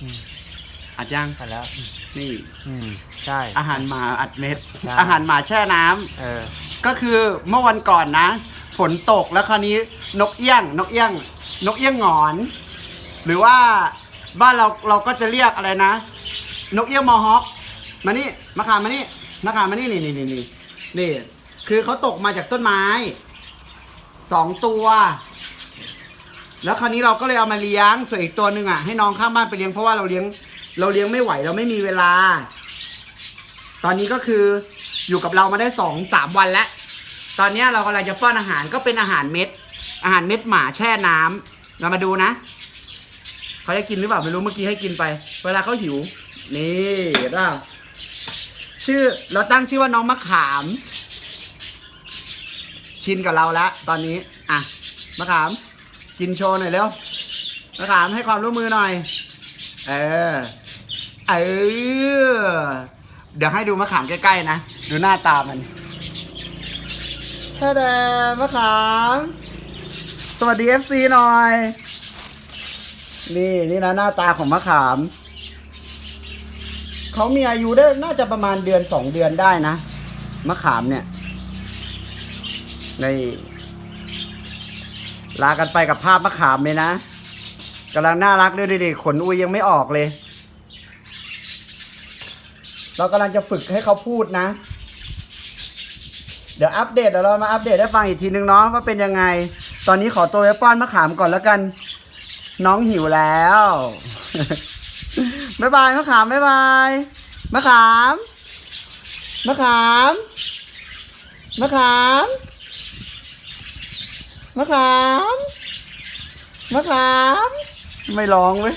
อืมอัดยังอัดแล้ว นี่ อืม ใช่ อาหารหมาอัดเม็ด ใช่ อาหารหมาแช่น้ำเออ ก็คือเมื่อวันก่อนนะ ฝนตกแล้วคราวนี้นกเอี้ยง นกเอี้ยง นกเอี้ยงหงอน หรือว่าบ้านเราเราก็จะเรียกอะไรนะ นกเอี้ยงมอฮอคมานี่มะขามมานี่มะขามมานี่นี่นี่นี่นี่นี่ คือเขาตกมาจากต้นไม้สองตัว แล้วคราวนี้เราก็เลยเอามาเลี้ยงส่วนอีกตัวหนึ่งอะให้น้องข้างบ้านไปเลี้ยงเพราะว่าเราเลี้ยงเราเลี้ยงไม่ไหวเราไม่มีเวลา ตอนนี้ก็คืออยู่กับเรามาได้สองสามวันแล้ว ตอนนี้เรากำลังจะป้อนอาหารก็เป็นอาหารเม็ด อาหารเม็ดหมาแช่น้ำเรามาดูนะเขาจะกินหรือเปล่าไม่รู้เมื่อกี้ให้กินไป เวลาเขาหิว นี่เห็นป่ะชื่อเราตั้งชื่อว่าน้องมะขาม ชินกับเราแล้วตอนนี้อะมะขาม กินโชว์หน่อยเร็วมะขามให้ความร่วมมือหน่อย เออ เออ เดี๋ยวให้ดูมะขามใกล้ๆนะ ดูหน้าตามันแค่แดมะขาม สวัสดี FC หน่อย นี่นี่นะหน้าตาของมะขาม เขามีอายุได้น่าจะประมาณเดือนสองเดือนได้นะ มะขามเนี่ยใน ลากันไปกับภาพมะขามเลยนะกำลังน่ารักด้วยดิขนอุยยังไม่ออกเลย เรากำลังจะฝึกให้เขาพูดนะ เดี๋ยวอัปเดตเดี๋ยวเรามาอัปเดตให้ฟังอีกทีนึงเนาะว่าเป็นยังไง ตอนนี้ขอตัวไปป้อนมะขามก่อนแล้วกัน น้องหิวแล้วบ๊ายบายมะขามบ๊ายบายมะขามมะขามมะขาม มะขาม มะขาม ไม่ร้องเว้ย